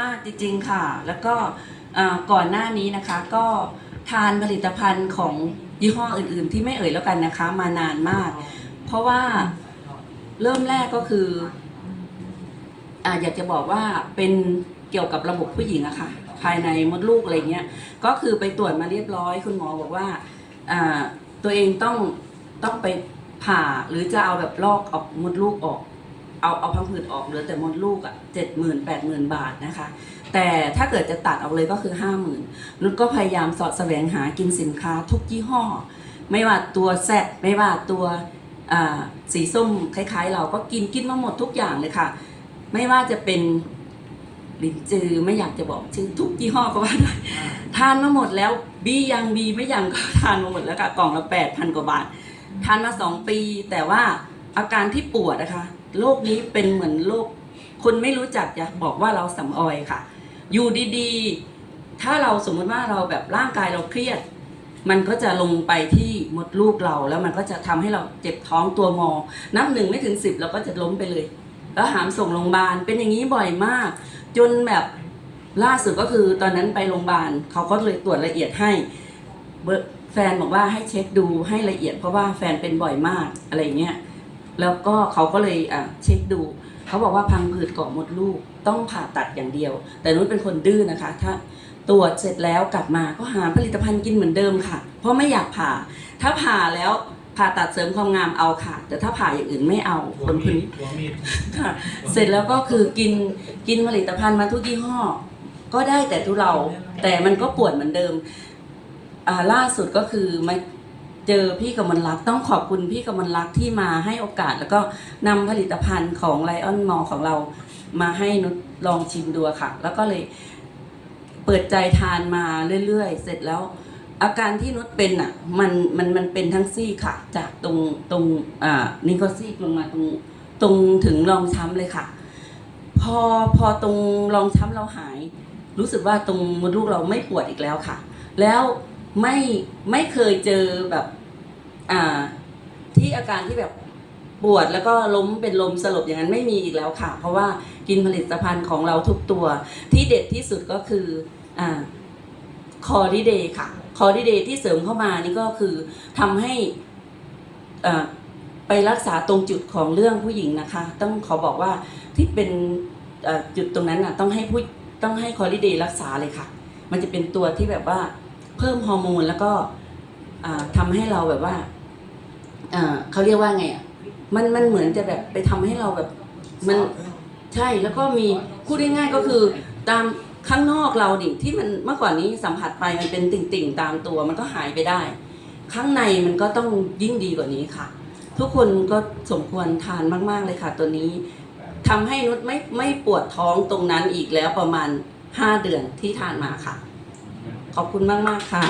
มากจริงๆค่ะ แล้วก็ก่อนหน้านี้นะคะ ก็ทานผลิตภัณฑ์ของยี่ห้ออื่นๆ ที่ไม่เอ่ยแล้วกันนะคะ มานานมาก เพราะว่าเริ่มแรกก็คือออยากจะบอกว่าเป็นเกี่ยวกับระบบผู้หญิงอะค่ะ ภายในมดลูกอะไรเงี้ยก็คือไปตรวจมาเรียบร้อย คุณหมอบอกว่าตัวเองต้องต้องไปผ่าหรือจะเอาแบบลอกออกมดลูกออก เอาเอาพังผืดออกเหลือแต่มดลูกอะ่ะเจ็ดหมื่นแปดหมื่นบาทนะคะ แต่ถ้าเกิดจะตัดออกเลยก็คือห้าหมื่นนุชก็พยายามสอดแสวงหากินสินค้าทุกยี่ห้อ ไม่ว่าตัวแซดไม่ว่าตัวอ่าสีส้มคล้าย ๆ เราก็กินกินมาหมดทุกอย่างเลยค่ะ ไม่ว่าจะเป็นลินจือไม่อยากจะบอกชื่อทุกยี่ห้อก็ว่าได้ทานมาหมดแล้วบียังบีไม่ยังก็ทานมาหมดแล้วค่ะกล่องละแปดพันกว่าบาท ทานมาสองปีแต่ว่าอาการที่ปวดนะคะ โรคนี้เป็นเหมือนโรคคนไม่รู้จักจะบอกว่าเราสำออยค่ะ อยู่ดีๆ ถ้าเราสมมติว่าเราแบบร่างกายเราเครียด มันก็จะลงไปที่มดลูกเรา แล้วมันก็จะทำให้เราเจ็บท้องตัวงอ นับหนึ่งไม่ถึงสิบเราก็จะล้มไปเลย แล้วหามส่งโรงพยาบาลเป็นอย่างนี้บ่อยมาก จนแบบล่าสุดก็คือตอนนั้นไปโรงพยาบาลเขาก็เลยตรวจละเอียดให้แฟนบอกว่าให้เช็คดูให้ละเอียดเพราะว่าแฟนเป็นบ่อยมากอะไรเงี้ย แล้วก็เขาก็เลยอะเช็คดู เขาบอกว่าพังผืดเกาะมดลูกต้องผ่าตัดอย่างเดียว แต่นุชเป็นคนดื้อนะคะ ถ้าตรวจเสร็จแล้วกลับมาก็หาผลิตภัณฑ์กินเหมือนเดิมค่ะ เพราะไม่อยากผ่า ถ้าผ่าแล้วผ่าตัดเสริมความงามเอาค่ะ แต่ถ้าผ่าอย่างอื่นไม่เอาคนคนนี้ตัวมีดค่ะ เสร็จแล้วก็คือกินกินผลิตภัณฑ์มาทุกยี่ห้อ ก็ได้แต่ทุเราแต่มันก็ปวดเหมือนเดิมอ่าล่าสุดก็คือมา เจอพี่กมลรักต้องขอบคุณพี่กมลรักที่มาให้โอกาส แล้วก็นำผลิตภัณฑ์ของไลออนมอของเรามาให้นุชลองชิมดูค่ะ แล้วก็เลยเปิดใจทานมาเรื่อยๆ เสร็จแล้ว อาการที่นุชเป็นอะมันมันมันเป็นทั้งซี่ค่ะ จากตรงตรงอ่านี่ก็ซี่ลงมาตรงตรงถึงรองช้ำเลยค่ะ พอพอตรงรองช้ำเราหาย รู้สึกว่าตรงมดลูกเราไม่ปวดอีกแล้วค่ะ แล้วไม่ไม่เคยเจอแบบ อ่า ที่อาการที่แบบปวดแล้วก็ล้มเป็นลมสลบอย่างนั้นไม่มีอีกแล้วค่ะ เพราะว่ากินผลิตภัณฑ์ของเราทุกตัว ที่เด็ดที่สุดก็คืออ่าคอริเดย์ค่ะ คอริเดย์ที่เสริมเข้ามานี่ก็คือทำให้อ่าไปรักษาตรงจุดของเรื่องผู้หญิงนะคะ ต้องขอบอกว่าที่เป็นจุดตรงนั้นน่ะต้องให้ผู้ต้องให้คอริเดย์รักษาเลยค่ะ มันจะเป็นตัวที่แบบว่าเพิ่มฮอร์โมนแล้วก็ทำาให้เราแบบว่า อ่าเขาเรียกว่าไงอะมันมันเหมือนจะแบบไปทำให้เราแบบ มันใช่แล้วก็มีพูดง่ายๆก็คือ ตามข้างนอกเราดิที่มันเมื่อก่อนนี้สัมผัสไปมันเป็นติ่งๆ ตามตัว มันก็หายไปได้ ข้างในมันก็ต้องยิ่งดีกว่านี้ค่ะ ทุกคนก็สมควรทานมาก ๆเลยค่ะ ตัวนี้ทำให้นุชไม่ไม่ปวดท้องตรงนั้นอีกแล้วประมาณ 5 เดือนที่ทานมาค่ะ ขอบคุณมาก ๆ ค่ะ